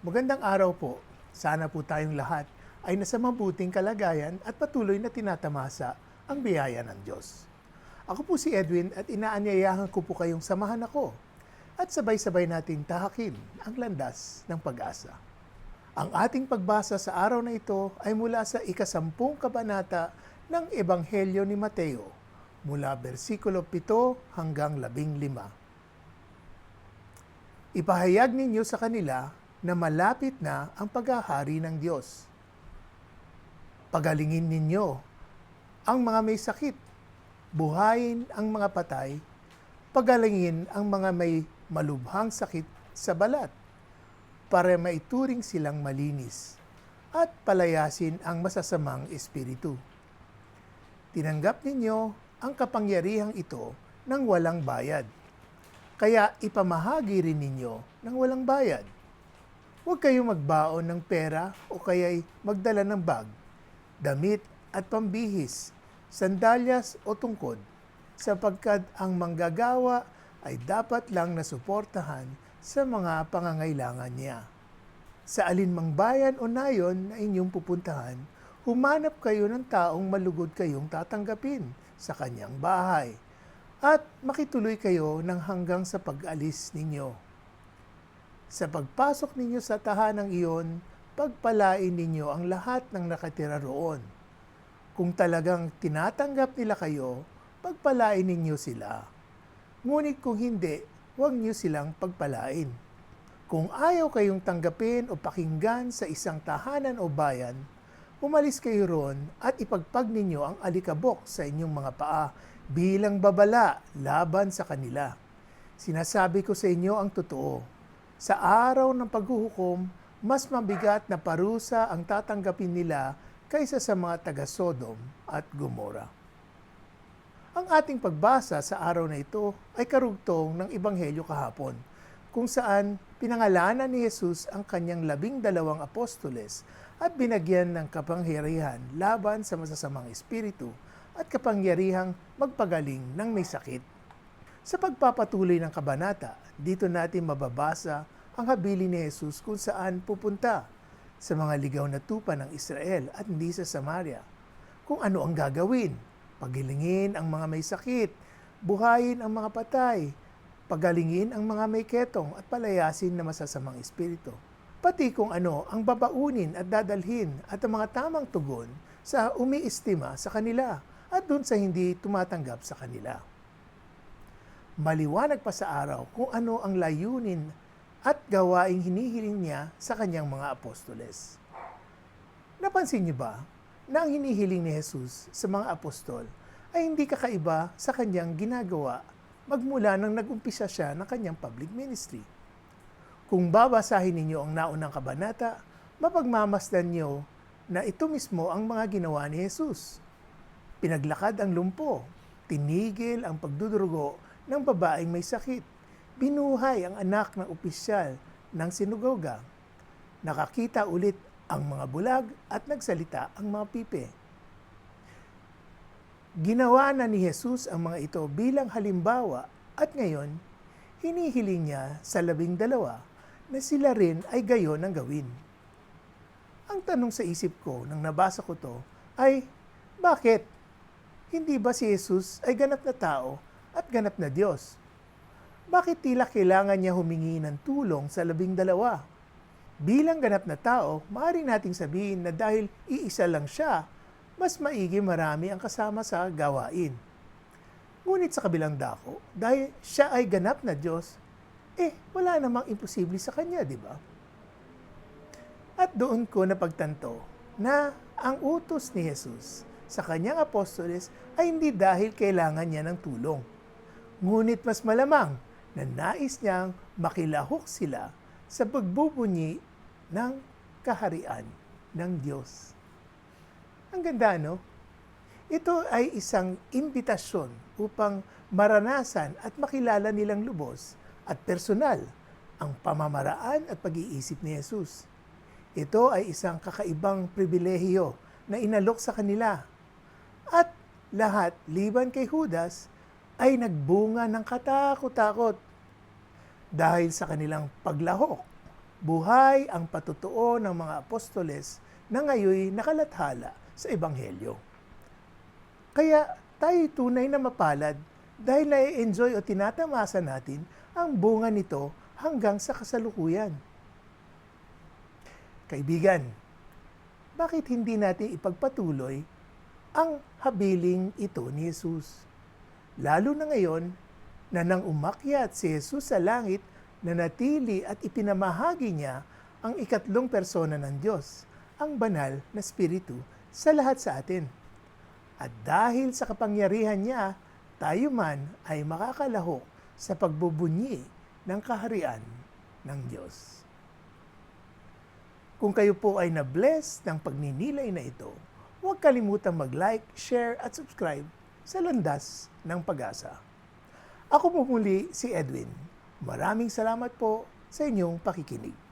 Magandang araw po. Sana po tayong lahat ay nasa mabuting kalagayan at patuloy na tinatamasa ang biyaya ng Diyos. Ako po si Edwin at inaanyayahan ko po kayong samahan ako at sabay-sabay nating tahakin ang landas ng pag-asa. Ang ating pagbasa sa araw na ito ay mula sa ikasampung kabanata ng Ebanghelyo ni Mateo, mula versikulo 7 hanggang 15. Ipahayag ninyo sa kanila na malapit na ang paghahari ng Diyos. Pagalingin ninyo ang mga may sakit, buhayin ang mga patay, pagalingin ang mga may malubhang sakit sa balat, para maituring silang malinis, at palayasin ang masasamang espiritu. Tinanggap ninyo ang kapangyarihang ito ng walang bayad kaya ipamahagi rin ninyo ng walang bayad. Huwag kayong magbaon ng pera o kaya'y magdala ng bag, damit at pambihis, sandalyas o tungkod, sapagkat ang manggagawa ay dapat lang nasuportahan sa mga pangangailangan niya. Sa alinmang bayan o nayon na inyong pupuntahan, humanap kayo ng taong malugod kayong tatanggapin sa kanyang bahay at makituloy kayo ng hanggang sa pag-alis ninyo. Sa pagpasok ninyo sa tahanang iyon, pagpalain ninyo ang lahat ng nakatira roon. Kung talagang tinatanggap nila kayo, pagpalain ninyo sila. Ngunit kung hindi, huwag niyo silang pagpalain. Kung ayaw kayong tanggapin o pakinggan sa isang tahanan o bayan, umalis kayo roon at ipagpag ninyo ang alikabok sa inyong mga paa bilang babala laban sa kanila. Sinasabi ko sa inyo ang totoo. Sa araw ng paghuhukom, mas mabigat na parusa ang tatanggapin nila kaysa sa mga taga Sodom at Gomora. Ang ating pagbasa sa araw na ito ay karugtong ng Ebanghelyo kahapon, kung saan pinangalanan ni Jesus ang kanyang labing dalawang apostoles at binagyan ng kapangyarihan laban sa masasamang espiritu at kapangyarihang magpagaling ng may sakit. Sa pagpapatuloy ng kabanata, dito natin mababasa ang habili ni Jesus kung saan pupunta sa mga ligaw na tupa ng Israel at hindi sa Samaria. Kung ano ang gagawin, pagilingin ang mga may sakit, buhayin ang mga patay, pagalingin ang mga may ketong at palayasin na masasamang espiritu. Pati kung ano ang babaunin at dadalhin at ang mga tamang tugon sa umiistima sa kanila at dun sa hindi tumatanggap sa kanila. Maliwanag pa sa araw kung ano ang layunin at gawaing hinihiling niya sa kanyang mga apostoles. Napansin niyo ba na ang hinihiling ni Jesus sa mga apostol ay hindi kakaiba sa kanyang ginagawa magmula nang nag-umpisa siya ng kanyang public ministry. Kung babasahin ninyo ang naunang kabanata, mapagmamasdan niyo na ito mismo ang mga ginawa ni Jesus. Pinaglakad ang lumpo, tinigil ang pagdudurugo ng babaeng may sakit, binuhay ang anak ng opisyal ng sinugoga, nakakita ulit ang mga bulag at nagsalita ang mga pipe. Ginawa na ni Jesus ang mga ito bilang halimbawa at ngayon, hinihiling niya sa labing dalawa na sila rin ay gayon ang gawin. Ang tanong sa isip ko nang nabasa ko to ay, bakit? Hindi ba si Jesus ay ganap na tao at ganap na Diyos? Bakit tila kailangan niya humingi ng tulong sa labing dalawa? Bilang ganap na tao, maaari nating sabihin na dahil iisa lang siya, mas maigi marami ang kasama sa gawain. Ngunit sa kabilang dako, dahil siya ay ganap na Diyos, eh wala namang imposible sa Kanya, di ba? At doon ko napagtanto na ang utos ni Jesus sa kanyang apostoles ay hindi dahil kailangan niya ng tulong. Ngunit mas malamang na nais niyang makilahok sila sa pagbubunyi ng kaharian ng Diyos. Ang ganda, no? Ito ay isang imbitasyon upang maranasan at makilala nilang lubos at personal ang pamamaraan at pag-iisip ni Jesus. Ito ay isang kakaibang pribilehiyo na inalok sa kanila. At lahat, liban kay Judas, ay nagbunga ng katakot-takot dahil sa kanilang paglahok buhay ang patutuo ng mga apostoles na ngayoy nakalathala sa Ebanghelyo. Kaya tayo tunay na mapalad dahil na-enjoy o tinatamasa natin ang bunga nito hanggang sa kasalukuyan. Kaibigan, bakit hindi natin ipagpatuloy ang habiling ito ni Jesus? Lalo na ngayon na nang umakyat si Jesus sa langit, na natili at ipinamahagi niya ang ikatlong persona ng Diyos, ang banal na Espiritu, sa lahat sa atin. At dahil sa kapangyarihan niya, tayo man ay makakalahok sa pagbubunyi ng kaharian ng Diyos. Kung kayo po ay na-bless ng pagninilay na ito, huwag kalimutang mag-like, share at subscribe sa Landas ng Pag-asa. Ako po muli si Edwin. Maraming salamat po sa inyong pakikinig.